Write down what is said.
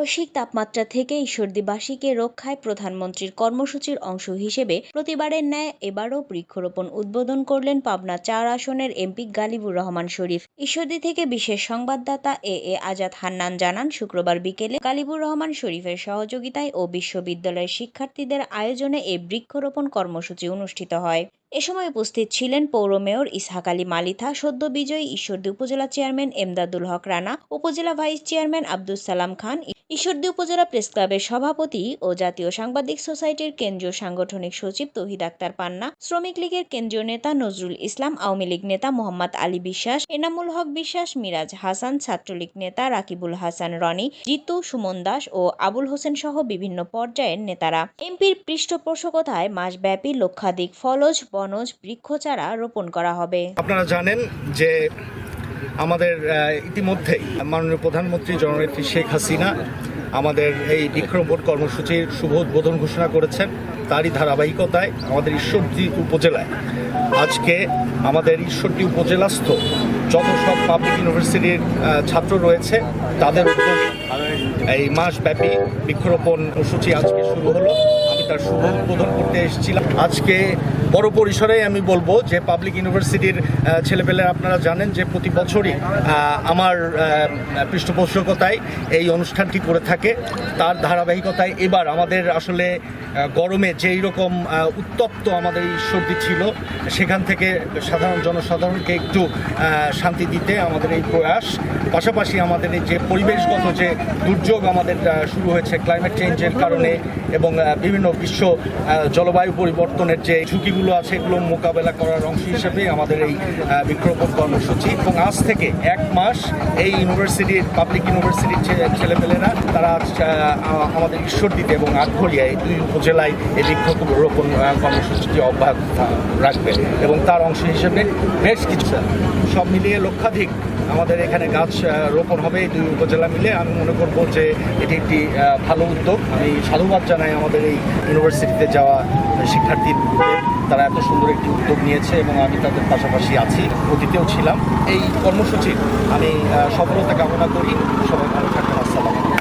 বৈশ্বিক তাপমাত্রা থেকে ঈশ্বরদীবাসীকে রক্ষায় প্রধানমন্ত্রীর কর্মসূচির অংশ হিসেবে প্রতিবারের ন্যায় এবারও বৃক্ষরোপণ উদ্বোধন করলেন পাবনা চার আসনের এমপি গালিবুর রহমান শরীফ। ঈশ্বরদী থেকে বিশেষ সংবাদদাতা এ এ আজাদ হান্নান জানান, শুক্রবার বিকেলে গালিবুর রহমান শরীফের সহযোগিতায় ও বিশ্ববিদ্যালয়ের শিক্ষার্থীদের আয়োজনে এ বৃক্ষরোপণ কর্মসূচি অনুষ্ঠিত হয়। এ সময় উপস্থিত ছিলেন পৌর মেয়র ইসহাক আলী মালিথা, সদ্য বিজয়ী ঈশ্বরদী উপজেলা চেয়ারম্যান এমদাদুল হক রানা, উপজেলা ভাইস চেয়ারম্যান আব্দুস সালাম খান, ঈশ্বরদী উপজেলা প্রেস ক্লাবের সভাপতি ও জাতীয় সাংবাদিক সোসাইটির কেন্দ্রীয় সাংগঠনিক সচিব তহিদ আক্তার পান্না, শ্রমিক লীগের কেন্দ্রীয় নেতা নজরুল ইসলাম, আওয়ামী লীগ নেতা মোহাম্মদ আলী বিশ্বাস, এনামুল হক বিশ্বাস, মিরাজ হাসান, ছাত্রলীগ নেতা রাকিবুল হাসান রনি, জিতু, সুমন দাস ও আবুল হোসেন সহ বিভিন্ন পর্যায়ের নেতারা। এমপির পৃষ্ঠপোষকতায় মাসব্যাপী লক্ষাধিক ফলজ বনজ বৃক্ষচারা রোপণ করা হবে। আপনারা জানেন যে আমাদের ইতিমধ্যেই মাননীয় প্রধানমন্ত্রী জননেত্রী শেখ হাসিনা আমাদের এই বৃক্ষরোপণ কর্মসূচির শুভ উদ্বোধন ঘোষণা করেছেন। তারই ধারাবাহিকতায় আমাদের ঈশ্বরদী উপজেলায়। আজকে আমাদের ঈশ্বরদী উপজেলাস্থ যত সব পাবলিক ইউনিভার্সিটির ছাত্র রয়েছে, তাদের উদ্যোগে এই মাসব্যাপী বৃক্ষরোপণ সূচি আজকে শুরু হলো। আমি তার শুভ উদ্বোধন করতে এসেছিলাম। আজকে বড় পরিসরে আমি বলব যে পাবলিক ইউনিভার্সিটির আহ, ছেলেপেলেরা আপনারা জানেন যে প্রতি বছরই আমার পৃষ্ঠপোষকতায় এই অনুষ্ঠানটি করে থাকে। তার ধারাবাহিকতায় এবার আমাদের আসলে গরমে যেই রকম উত্তপ্ত আমাদের এই সর্দি ছিল সেখান থেকে সাধারণ জনসাধারণকে একটু শান্তি দিতে আমাদের এই প্রয়াস। পাশাপাশি আমাদের এই যে পরিবেশগত যে দুর্যোগ আমাদের শুরু হয়েছে ক্লাইমেট চেঞ্জের কারণে এবং বিভিন্ন বিশ্ব জলবায়ু পরিবর্তনের যে ঝুঁকিগুলো আছে, এগুলো মোকাবেলা করার অংশ হিসেবে আমাদের এই বৃক্ষরোপণ কর্মসূচি। এবং আজ থেকে এক মাস এই ইউনিভার্সিটির পাবলিক ইউনিভার্সিটির ছেলেপেলেরা, তারা আমাদের ঈশ্বরদীতে এবং আটঘরিয়া এই দুই উপজেলায় এই বৃক্ষরোপণ কর্মসূচিটি অব্যাহত রাখবে। এবং তার অংশ হিসেবে বেশ কিছু সব মিলিয়ে লক্ষাধিক আমাদের এখানে গাছ রোপণ হবে এই দুই উপজেলা মিলে। আমি মনে করব যে এটি একটি ভালো উদ্যোগ। আমি সাধুবাদ জানাই আমাদের এই ইউনিভার্সিটিতে যাওয়া শিক্ষার্থীদের। তারা এত সুন্দর একটি উদ্যোগ নিয়েছে এবং আমি তাদের পাশাপাশি আছি, অতীতেও ছিলাম। এই কর্মসূচির আমি সফলতা কামনা করি। সবাই ভালো থাকবেন। আসসালাম